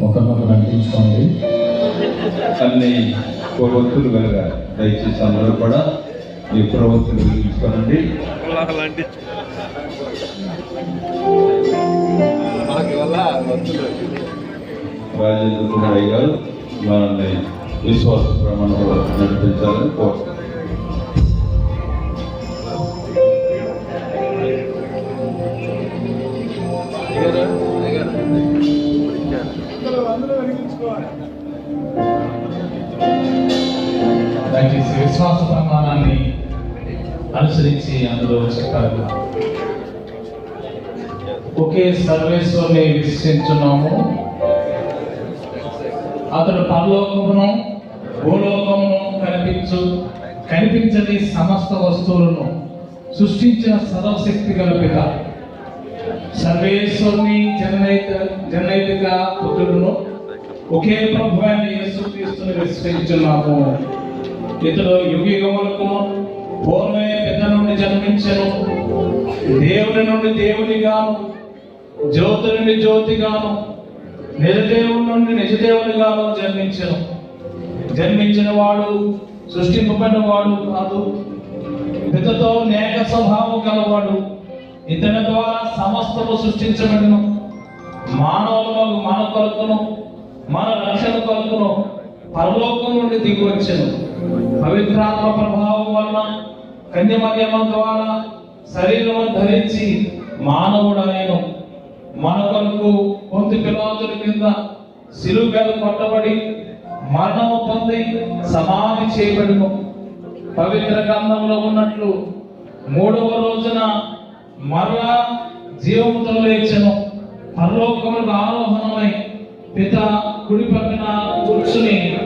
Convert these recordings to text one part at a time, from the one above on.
ఒకరినొకరు అంటించుకోండి అన్ని కొవ్వొత్తులు కనుక దయచేసి అందరూ కూడా ఈ ప్రవృత్తులు వెలిగించుకోనండి రాజేంద్ర కుమార్ గారు మనల్ని విశ్వాస ప్రమాణంలో నడిపించాలని కోరుతున్నాను దయచేసి విశ్వాస ప్రమాణాన్ని అనుసరించి అందులో చెప్పారు. ఒకే సర్వేశ్వరుని విశ్వసించున్నాము. అతడు పరలోకమును భూలోకమును కనిపించు కనిపించని సమస్త వస్తువులను సృష్టించిన సర్వశక్తి కల్పిత సర్వేశ్వరుని జననైత జననైతిక పుత్రులను ఒకే ప్రభువాన్ని అయిన యేసుక్రీస్తుని విశ్వసించున్నాము. ఇతడు యుగములకు పూర్వమే పెద్ద నుండి జన్మించను. దేవుని నుండి దేవునిగాను జ్యోతి నుండి జ్యోతిగాను నిజదేవుని నుండి నిజదేవునిగాను జన్మించను. జన్మించిన వాడు సృష్టింపబడిన వాడు కాదు. ఇతతో నేక స్వభావం కలవాడు ఇతని ద్వారా సమస్తము సృష్టించబడిను. మానవులకు మన కొరకును మన రక్షణ కొరకును పరలోకం నుండి దిగి వచ్చాను. పవిత్రాత్మ ప్రభావం వలన కన్యమర్యమ ద్వారా శరీరం ధరించి మానవుడాయను మన కొరకు పొంది పిలాతుల కింద సిలువ కొట్టబడి మరణము పొంది సమాధి చేయబడును. పవిత్ర గ్రంథంలో ఉన్నట్లు మూడవ రోజున మరలా జీవముతో లేచెను. పరలోకములకు ఆరోహణమై పిత కుడి పక్కన కూర్చుని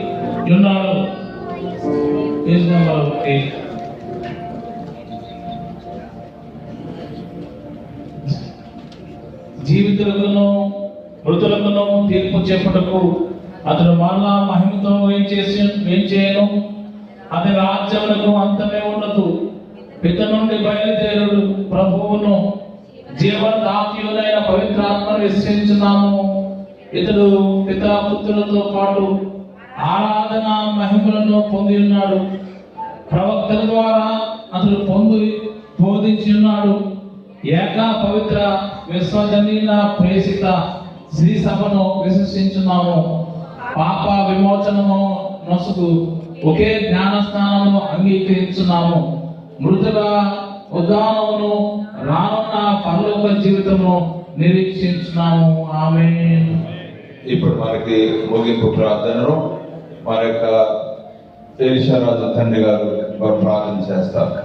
ఉన్నాడు. పేజ్ నెంబర్ జీవితులకును మృతులకును తీర్పు చెప్పుటకు అతడు మరలా మహిమతో ఏం చేసి ఏం చేయను? అతని రాజ్యములకు అంతమే ఉండదు పిత నుండి బయలుదేరుడు ప్రభువును. జీవదాత్యులైన పవిత్రాత్మను విశ్వసించున్నాము ఇతడు పితాపుత్రులతో పాటు ఆరాధన మహిమలను పొంది ఉన్నాడు. ప్రవక్తల ద్వారా అతడు పొంది బోధించి ఉన్నాడు ఏకా పవిత్ర విశ్వజనీన ప్రేసిత శ్రీ సభను విశ్వసించున్నాము. పాప విమోచనము నొసుకు ఒకే జ్ఞానస్నానమును అంగీకరించున్నాము. మృతుల ఉదానమును రానున్న పరలోక జీవితము నిరీక్షించున్నాము. ఆమె ఇప్పుడు మనకి ముగింపు ప్రార్థనను మన యొక్క శేషరాజు తండ్రి గారు వారు ప్రార్థన చేస్తారు.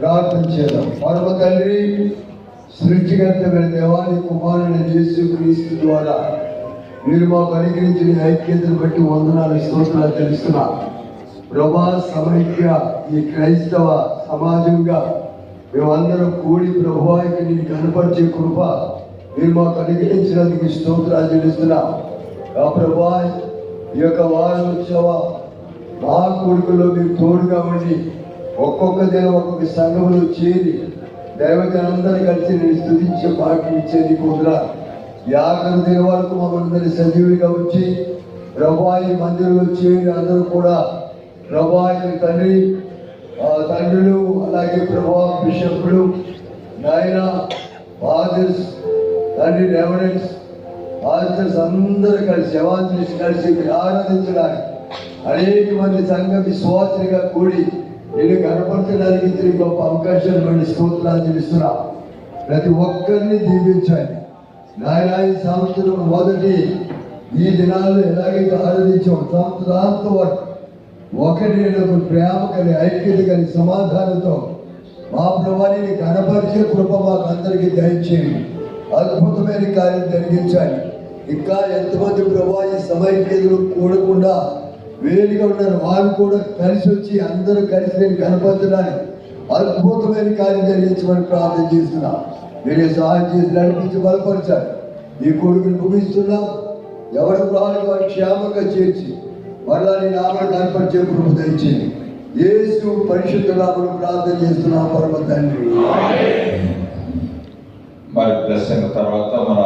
ప్రార్థన చేద్దాం. పరమ తండ్రి సృష్టికర్తమైన దేవాని కుమారుని యేసు క్రీస్తు ద్వారా మీరు మాకు అనుగ్రహించిన ఐక్యతను బట్టి వందనాలు స్తోత్రాలు తెలుస్తున్నా. ప్రభా సమైక్య ఈ క్రైస్తవ సమాజంగా మేమందరం కూడి ప్రభువానికి నీకు కనపరిచే కృప మీరు మాకు అనుగ్రహించినందుకు స్తోత్రాలు చెల్లిస్తున్నా. ప్రభా ఈ యొక్క వారోత్సవ మా కొడుకులో మీరు తోడుగా ఉండి ఒక్కొక్క దినం ఒక్కొక్క సంఘములు చేరి దైవజనందరూ కలిసి నేను స్థుతించే పాటలు ఇచ్చేది కుదరా. యాగం దేవాలకు దిన వరకు మమ్మల్ని సజీవుడిగా వచ్చి ప్రభాయి మందిరంలో చేరి అందరూ కూడా ప్రభాయి తండ్రి తండ్రులు అలాగే ప్రభా బిషప్లు నాయన ఫాదర్స్ తండ్రి రెవరెన్స్ పాస్టర్స్ అందరూ కలిసి ఎవాంజలిస్ట్ కలిసి మీరు ఆరాధించడానికి అనేక మంది సంఘ విశ్వాసులుగా కూడి నేను కనపరచడానికి తిరిగి గొప్ప అవకాశాలు మళ్ళీ స్తోత్రాలు తెలుస్తున్నా ప్రతి ఒక్కరిని దీవించండి. నాయన ఈ సంవత్సరం మొదటి ఈ దినాల్లో ఎలాగైతే ఆరాధించాం సంవత్సరాంతం వరకు ఒకటి ప్రేమ కలి ఐక్యత కలి సమాధానంతో మా ప్రభాని కనపరిచే కృప మాకు అందరికీ దయచేయండి. అద్భుతమైన కార్యం జరిగించాలి. ఇంకా ఎంతమంది ప్రభా ఈ సమైక్యతలు కూడకుండా వేరుగా ఉన్నారు. వారు కూడా కలిసి వచ్చి అందరూ కలిసి నేను కనపరచడానికి అద్భుతమైన కార్యం జరిగించమని ప్రార్థన చేస్తున్నా. మీరే సహాయం చేసి నడిపించి బలపరచాలి. ఈ కొడుకుని ముగిస్తున్నాం ఎవరి ప్రాణి వారి క్షేమంగా చేర్చి మరలా నీ నామను కనపరిచే కృప తెచ్చింది ఏసు పరిశుద్ధ నామను ప్రార్థన చేస్తున్నాం పరమ తండ్రి. మరి దర్శన తర్వాత మన